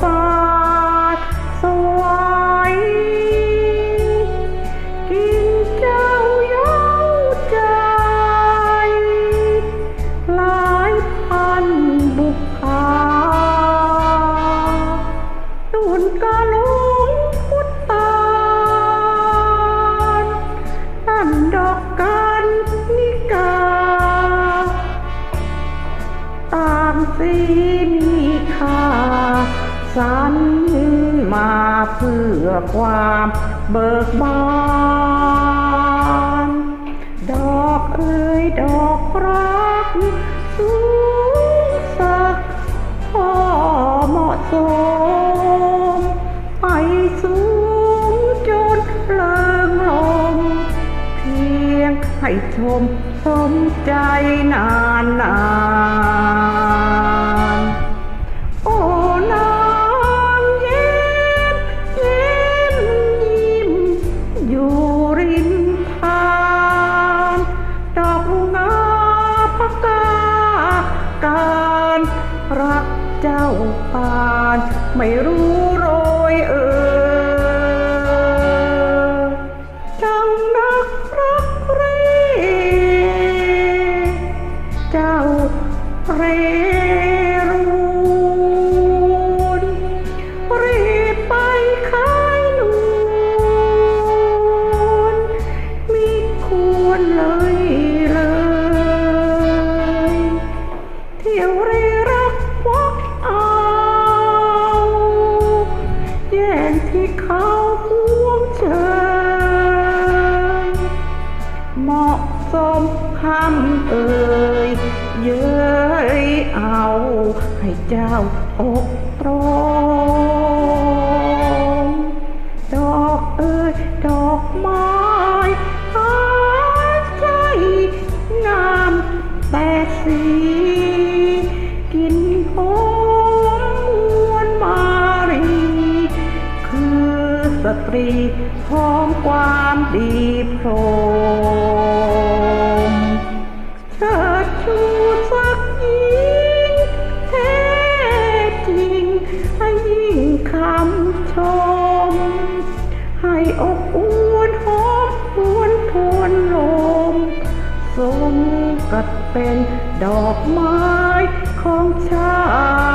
สาดสวยกินเจ้าเย้าใจ หลายพันบุคคาตุนกาลุงพุทธานั่นดอกกันนิกา ตามสี สรรมาเพื่อความเบิกบานดอกเอ้ยดอกรักสูงสักพอเหมาะสม ไปสูงจนเลิงลม เพียงให้ชมสมใจนานนาน รักเจ้าปานไม่รู้โรยเอ่ยจังนักรักเรเจ้าเรรูนรีบไปขายนูนมีควรเลยำเอ่ยเย้ยเอาให้เจ้าอกตรงดอกเอ่ยดอกไม้หาใจงามแต่สีกินหอมมวนมารี คือสตรีของความดีพรหม เชิดชูสักยิ่งแท้จริง ให้ยิ่งคำชม ให้อบอวนหอมหวนทวนลมสมกัดเป็นดอกไม้ของชา